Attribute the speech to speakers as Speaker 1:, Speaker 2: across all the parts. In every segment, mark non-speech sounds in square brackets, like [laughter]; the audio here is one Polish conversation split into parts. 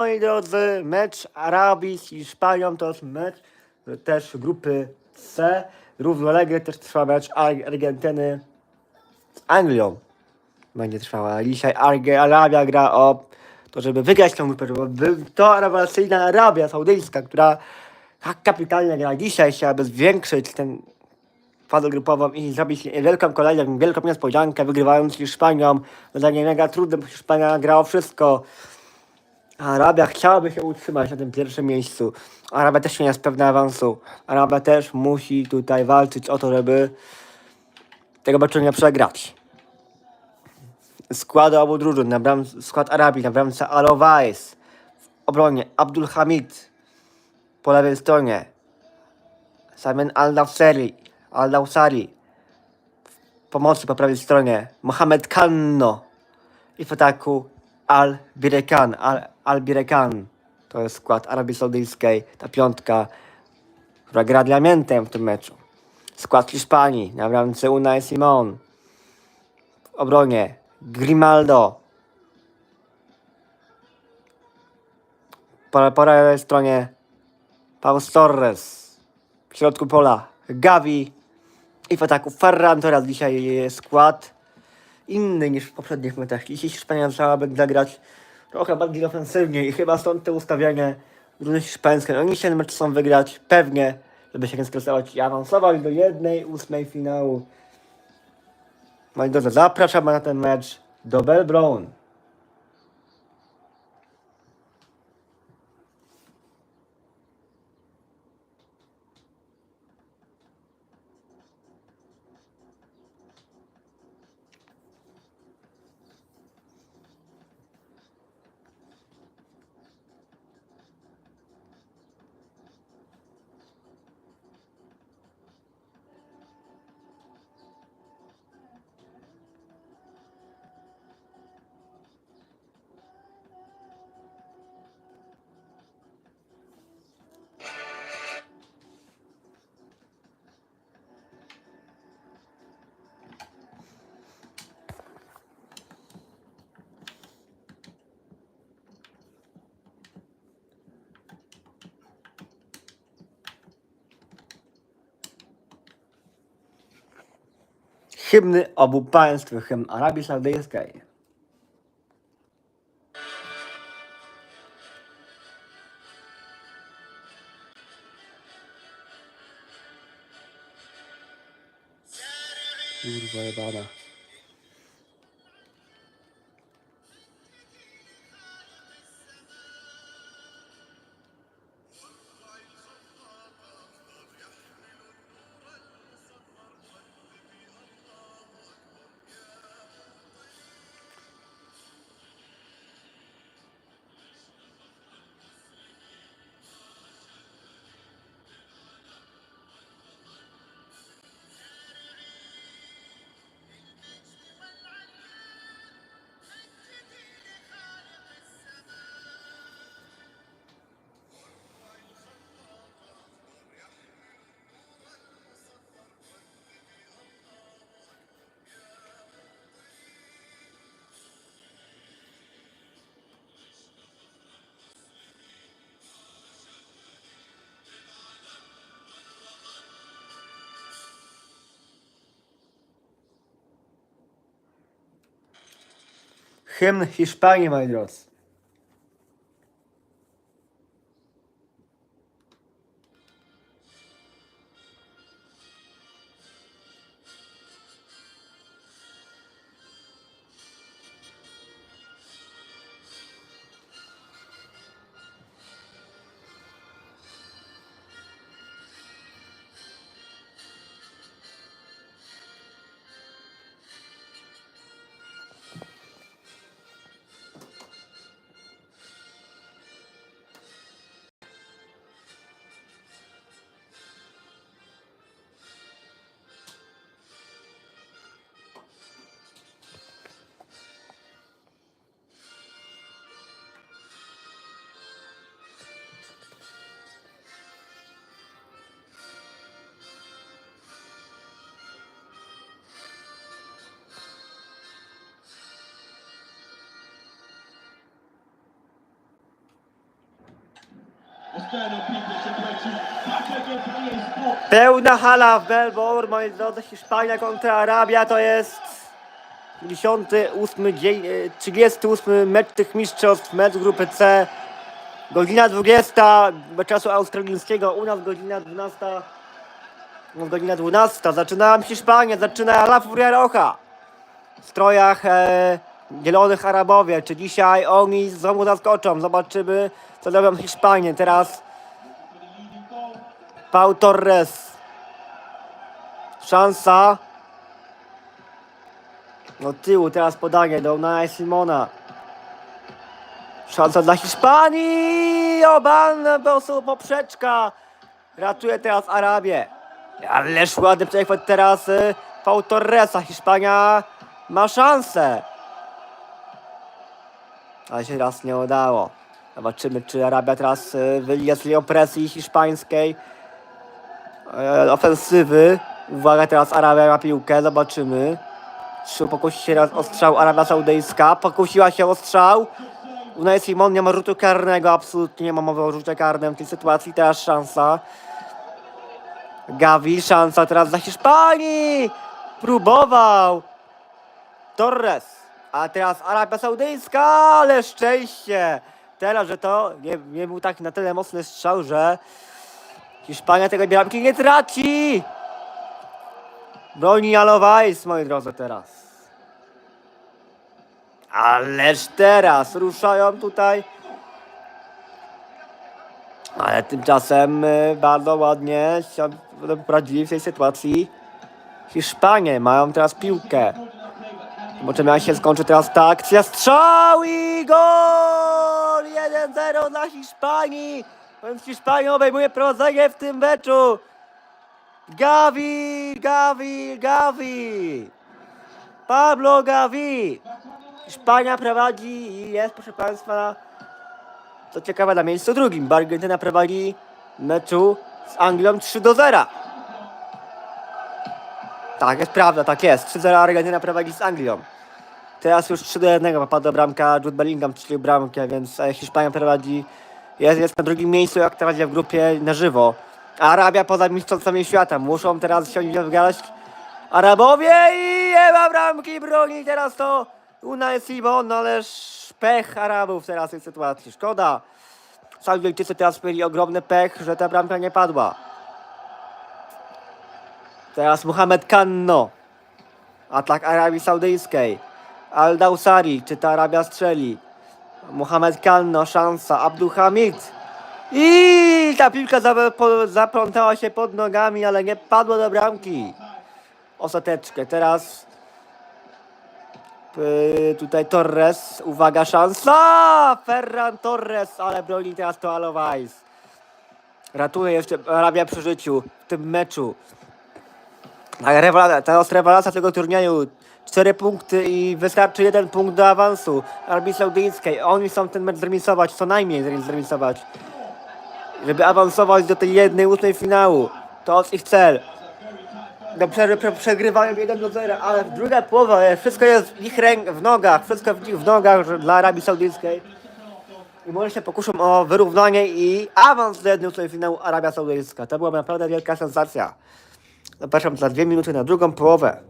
Speaker 1: Moi drodzy, mecz Arabii z Hiszpanią to jest mecz też grupy C. Równolegle też trwa mecz Ar- Argentyny z Anglią. Będzie trwała. Dzisiaj Arabia gra o to, żeby wygrać tę grupę. To rewelacyjna Arabia Saudyjska, która tak kapitalnie gra. Dzisiaj chciałaby zwiększyć ten fazę grupową i zrobić wielką kolejną, wielką niespodziankę, wygrywając z Hiszpanią. Zadanie mega trudne, bo Hiszpania gra o wszystko. Arabia chciałaby się utrzymać na tym pierwszym miejscu. Arabia też nie jest pewna awansu. Arabia też musi tutaj walczyć o to, żeby tego meczu nie przegrać. Składy obu drużyn, na bram, skład Arabii na bramce Alowais, w obronie Abdul Hamid, po lewej stronie Samen Al-Nawsari, Al-Nawsari, w pomocy po prawej stronie Mohamed Kanno i w ataku Al-Birekan, Al- Al-Birekan. To jest skład Arabii Saudyjskiej, ta piątka, która gra diamentem w tym meczu. Skład Hiszpanii na bramce Unai Simon. W obronie Grimaldo. Po, po lewej stronie Paul Torres. W środku pola Gavi. I w ataku Ferran. Teraz dzisiaj jest skład inny niż w poprzednich meczach. Dzisiaj Hiszpania chciałaby zagrać trochę bardziej ofensywnie i chyba stąd te ustawienie drużyny hiszpańskie. Oni się ten mecz chcą wygrać pewnie, żeby się nie i awansować do jednej ósmej finału. Moi drodzy, zapraszam na ten mecz do Belbron. Hymny obu państw, hymn Arabii Saudyjskiej. Kurwa jebana. Hymn Hiszpanii, moi drodzy. Pełna hala w Melbourne, moi drodzy, Hiszpania kontra Arabia to jest 58 dzień, e, 38 mecz tych mistrzostw, mecz grupy C. Godzina 20 czasu australijskiego, u nas godzina 12. No, godzina 12. Zaczynała Hiszpania, zaczyna La Furia Roja. W strojach e, zielonych Arabowie. Czy dzisiaj oni znowu zaskoczą? Zobaczymy, co robią Hiszpanie. Teraz Pau Torres. Szansa. No tyłu, teraz podanie do Unai Simona. Szansa dla Hiszpanii! Oban, po prostu poprzeczka. Ratuje teraz Arabię. Ależ ładny przechwyt teraz y, Pau Torresa. Hiszpania ma szansę. Ale się raz nie udało. Zobaczymy, czy Arabia teraz y, wyjdzie z tej opresji hiszpańskiej e, ofensywy. Uwaga, teraz Arabia ma piłkę, zobaczymy. Czy pokusi się raz o strzał Arabia Saudyjska. Pokusiła się o strzał. Unai Simon nie ma rzutu karnego, absolutnie nie ma mowy o rzucie karnym w tej sytuacji. Teraz szansa. Gavi, szansa teraz dla Hiszpanii. Próbował. Torres. A teraz Arabia Saudyjska, ale szczęście. Teraz, że to nie, nie był taki na tyle mocny strzał, że Hiszpania tego bramki nie traci. Broni Alowajs, moi drodzy, teraz. Ależ teraz ruszają tutaj. Ale tymczasem y, bardzo ładnie się poradzili w tej sytuacji. Hiszpanie mają teraz piłkę. Zobaczymy jak się skończy teraz ta akcja. Strzał i gol! 1-0 dla Hiszpanii. Więc Hiszpania obejmuje prowadzenie w tym meczu. Gavi, Gavi, Gavi. Pablo Gavi. Hiszpania prowadzi i jest, proszę Państwa, co ciekawe, na miejscu drugim. Argentyna prowadzi meczu z Anglią 3 do 0. Tak, jest prawda, tak jest. 3-0 Argentyna prowadzi z Anglią. Teraz już 3 do 1 popadła bramka, Jude Bellingham strzelił bramkę, więc e, Hiszpania prowadzi, jest, jest na drugim miejscu jak razie w grupie na żywo. Arabia poza mistrzostwami świata. Muszą teraz się wygrać Arabowie i nie ma bramki, broni teraz to Unai Simon, ależ pech Arabów teraz w tej sytuacji. Szkoda. Saudyjczycy teraz mieli ogromny pech, że ta bramka nie padła. Teraz Mohamed Kanno. Atak Arabii Saudyjskiej. Al-Dawsari, czy ta Arabia strzeli? Mohamed Kanno, szansa. Abdul Hamid. I ta piłka zaplątała się pod nogami, ale nie padła do bramki. Ostateczkę. Teraz tutaj Torres. Uwaga, szansa! Ferran Torres, ale broni teraz to Alowajs. Ratuje jeszcze Arabia przy życiu w tym meczu. Ale rewelacja, teraz rewelacja tego turnieju. Cztery punkty i wystarczy jeden punkt do awansu Arabii Saudyjskiej. Oni chcą ten mecz zremisować, co najmniej zremisować. Żeby awansować do tej jednej ósmej finału. To jest ich cel. Do przerwy prze, przegrywają 1 do 0, ale w druga połowa e, wszystko jest w ich ręk, w nogach, wszystko w w nogach dla Arabii Saudyjskiej. I może się pokuszą o wyrównanie i awans do jednej ósmej finału Arabia Saudyjska. To była naprawdę wielka sensacja. Zapraszam za dwie minuty na drugą połowę.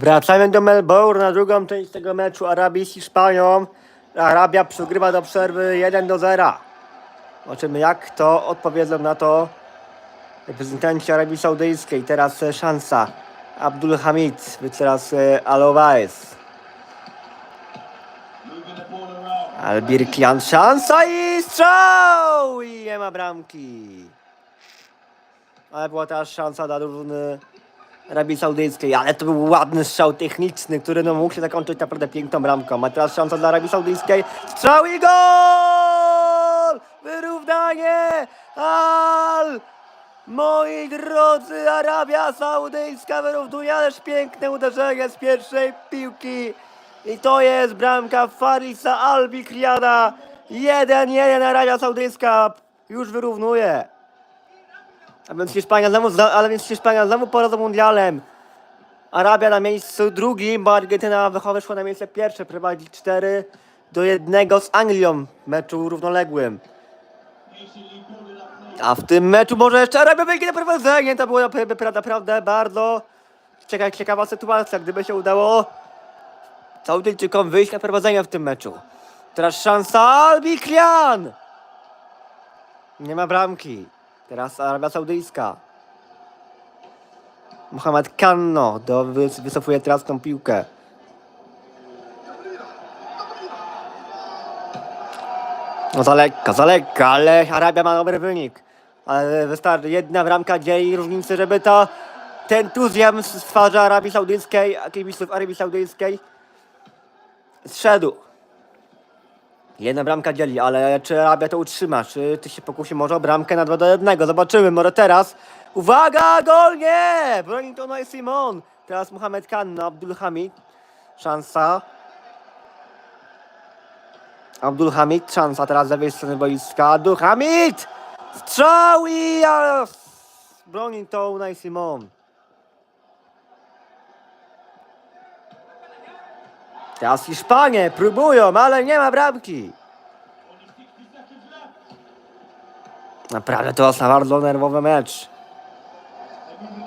Speaker 1: Wracamy do Melbourne na drugą część tego meczu Arabii z Hiszpanią. Arabia przegrywa do przerwy 1 do 0. Zobaczymy jak to odpowiedzą na to reprezentanci Arabii Saudyjskiej. Teraz e, szansa. Abdul Hamid, teraz e, Alowaes. Albir Kian, szansa i strzał! I nie ma bramki. Ale była teraz szansa dla drużyny Arabii Saudyjskiej, ale to był ładny strzał techniczny, który no mógł się zakończyć naprawdę piękną bramką. A teraz szansa dla Arabii Saudyjskiej. Strzał i gol! Wyrównanie! Al! Moi drodzy, Arabia Saudyjska wyrównuje, ależ piękne uderzenie z pierwszej piłki. I to jest bramka Farisa Albikriana. 1-1 Arabia Saudyjska już wyrównuje. A więc Hiszpania znowu, ale więc Hiszpania znowu poza mundialem. Arabia na miejscu drugim, bo Argentyna wycho- wyszła na miejsce pierwsze, prowadzi 4 do 1 z Anglią w meczu równoległym. A w tym meczu może jeszcze Arabia wyjdzie na prowadzenie. To była naprawdę, bardzo ciekawa, ciekawa sytuacja, gdyby się udało Saudyjczykom wyjść na prowadzenie w tym meczu. Teraz szansa Albiklian! Nie ma bramki. Teraz Arabia Saudyjska. Mohamed Kanno do, wycofuje teraz tą piłkę. No za lekka, za lekka, ale Arabia ma dobry wynik. Ale wystarczy jedna bramka dzieli różnicy, żeby to ten entuzjazm stwarza Arabii Saudyjskiej, kibiców Arabii Saudyjskiej zszedł. Jedna bramka dzieli, ale czy Arabia to utrzyma? Czy ty się pokusi może o bramkę na 2 do 1? Zobaczymy, może teraz. Uwaga, gol nie! Broni to i Simon. Teraz Mohamed Khan na Abdul. Szansa. Abdul Hamid, szansa teraz z lewej strony boiska. Abdul Hamid! Strzał i... Broni to Unai Simon. Teraz Hiszpanie próbują, ale nie ma bramki. Naprawdę to jest bardzo nerwowy mecz.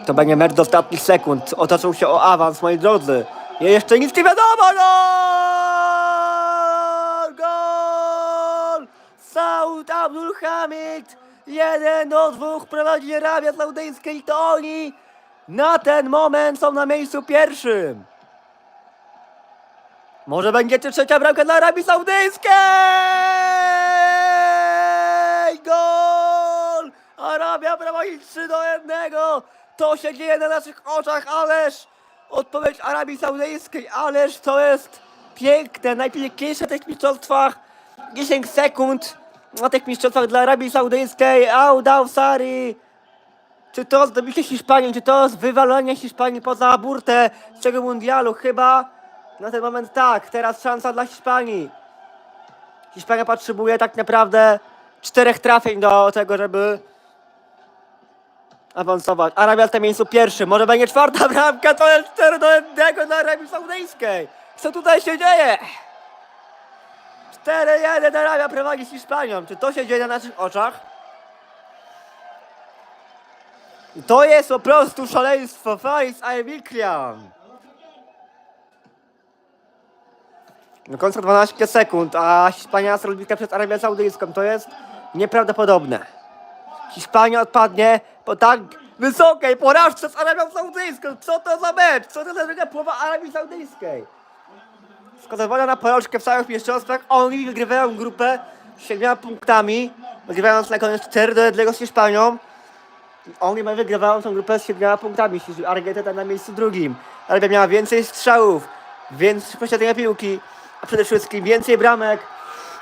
Speaker 1: To będzie mecz do ostatnich sekund. Otoczył się o awans, moi drodzy. I jeszcze nic nie wiadomo. Gol! Gol! Saud Abdul Hamid. Jeden do dwóch prowadzi Arabia Saudyjska i to oni na ten moment są na miejscu pierwszym. Może będzie to trzecia bramka dla Arabii Saudyjskiej! Gol! Arabia prowadzi 3 do 1. To się dzieje na naszych oczach, ależ odpowiedź Arabii Saudyjskiej, ależ to jest piękne, najpiękniejsze w tych mistrzostwach. 10 sekund na tych mistrzostwach dla Arabii Saudyjskiej. Audał Sari. Czy to zdobycie Hiszpanii, czy to jest wywalenie Hiszpanii poza burtę z tego mundialu? Chyba na ten moment tak. Teraz szansa dla Hiszpanii. Hiszpania potrzebuje tak naprawdę czterech trafień do tego, żeby awansować. Arabia w tym miejscu pierwszy. Może będzie czwarta [laughs] bramka, to jest 4 do 1 na Arabii Saudyjskiej. Co tutaj się dzieje? 4-1 Arabia prowadzi z Hiszpanią. Czy to się dzieje na naszych oczach? To jest po prostu szaleństwo. Faiz Aymiklian. Do końca 12 sekund, a Hiszpania jest rozbita przez Arabię Saudyjską. To jest nieprawdopodobne. Hiszpania odpadnie po tak wysokiej porażce z Arabią Saudyjską. Co to za mecz? Co to za druga połowa Arabii Saudyjskiej? Skazywana na porażkę w całych mistrzostwach, oni wygrywają grupę z siedmioma punktami, wygrywając na koniec 4 do 1 z Hiszpanią. Oni wygrywają tą grupę z siedmioma punktami, Argentyna na miejscu drugim. Arabia miała więcej strzałów, więcej posiadania piłki, a przede wszystkim więcej bramek,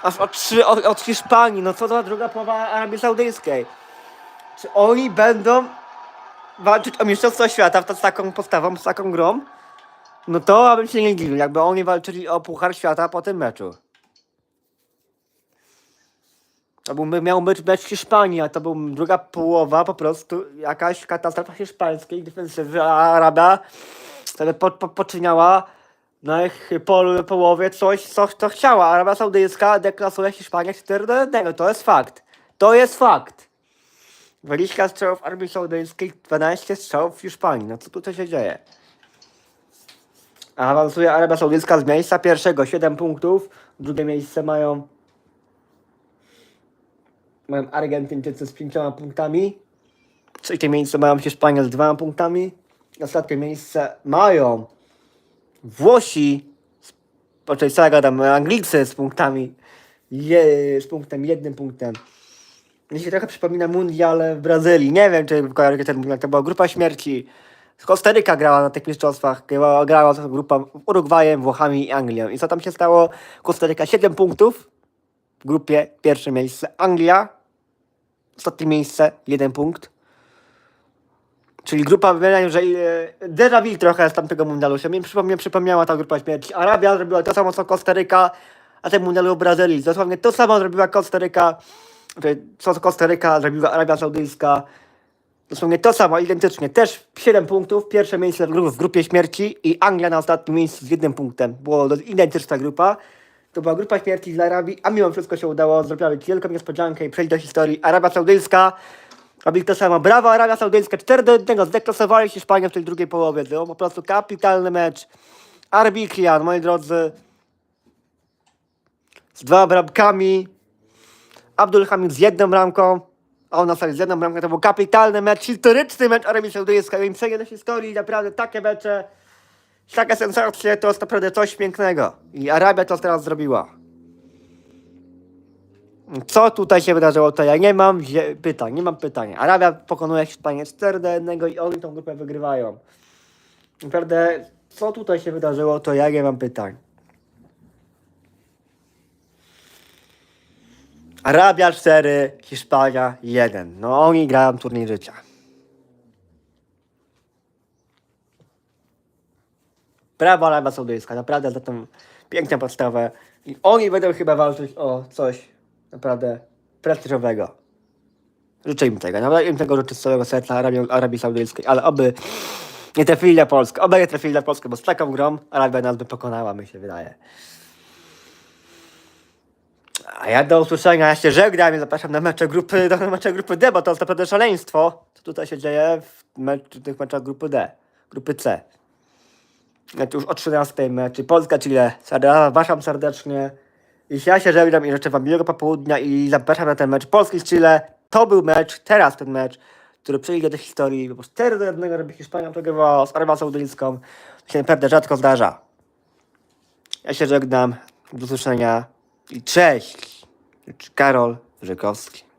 Speaker 1: aż trzy od, od Hiszpanii. No co za druga połowa Arabii Saudyjskiej? Czy oni będą walczyć o Mistrzostwo Świata z taką postawą, z taką grą? No to abym się nie dziwił, jakby oni walczyli o Puchar Świata po tym meczu. To był, miał być mecz Hiszpanii, a to był druga połowa, po prostu jakaś katastrofa hiszpańskiej defensywy, a Arabia wtedy po, po, poczyniała na ich połowie coś, co, co chciała. Arabia Saudyjska deklasuje Hiszpanię 4 do 1. To jest fakt. To jest fakt. 20 strzałów Arabii Saudyjskiej, 12 strzałów w Hiszpanii. No co tutaj się dzieje? Awansuje Arabia Saudyjska z miejsca pierwszego 7 punktów. Drugie miejsce mają mają Argentyńczycy z 5 punktami. Trzecie miejsce mają Hiszpania z 2 punktami. Ostatnie miejsce mają Włosi, z- raczej co ja gadam, Anglicy z punktami, je, z punktem, jednym punktem. Mi się trochę przypomina mundial w Brazylii. Nie wiem, czy kojarzycie ten mundial. To była grupa śmierci. Kostaryka grała na tych mistrzostwach. Grała, grała grupa Urugwajem, Włochami i Anglią. I co tam się stało? Kostaryka 7 punktów w grupie, pierwsze miejsce. Anglia, ostatnie miejsce, 1 punkt. Czyli grupa, wiem, że e, déjà vu trochę z tamtego mundialu się mi przypomnia, przypomniała ta grupa śmierci. Arabia zrobiła to samo co Kostaryka, a ten mundialu Brazylii. Dosłownie to samo zrobiła Kostaryka, co Kostaryka zrobiła Arabia Saudyjska. Dosłownie to samo, identycznie. Też 7 punktów, pierwsze miejsce w, w grupie śmierci i Anglia na ostatnim miejscu z jednym punktem. Było do- identyczna grupa. To była grupa śmierci dla Arabii, a mimo wszystko się udało zrobić wielką niespodziankę i przejść do historii. Arabia Saudyjska robi to samo. Brawo Arabia Saudyjska, 4 do 1, zdeklasowali Hiszpanię w tej drugiej połowie. To po prostu kapitalny mecz. Arbitrian, moi drodzy, z dwoma bramkami. Abdul Hamid z jedną bramką, a on na z jedną bramką. To był kapitalny mecz, historyczny mecz Arabii Saudyjskiej. Im przejdzie do historii, naprawdę takie mecze, takie sensacje, to jest naprawdę coś pięknego. I Arabia to teraz zrobiła. Co tutaj się wydarzyło, to ja nie mam pytań, nie mam pytań. Arabia pokonuje Hiszpanię 4 do 1 i oni tą grupę wygrywają. Naprawdę, co tutaj się wydarzyło, to ja nie mam pytań. Arabia 4, Hiszpania 1. No oni grają turniej życia. Brawo Arabia Saudyjska, naprawdę za tą piękną podstawę. I oni będą chyba walczyć o coś naprawdę prestiżowego. Życzę im tego, naprawdę im tego życzę z całego serca Arabii, Arabii Saudyjskiej, ale oby nie trafili na Polskę, oby nie trafili na Polskę, bo z taką grą Arabia nas by pokonała, mi się wydaje. A ja do usłyszenia, ja się żegnam i zapraszam na mecze grupy, do mecze grupy D, bo to jest naprawdę szaleństwo, co tutaj się dzieje w mecz, tych meczach grupy D, grupy C. Znaczy już o 13 meczy Polska, Chile. Zapraszam serdecznie. Ja się żegnam i życzę wam miłego popołudnia i zapraszam na ten mecz Polski z Chile. To był mecz, teraz ten mecz, który przejdzie do historii, bo 4 do 1 żeby Hiszpania przegrywała z Arabią Saudyjską. To się naprawdę rzadko zdarza. Ja się żegnam. Do usłyszenia i cześć. Karol Rzekowski.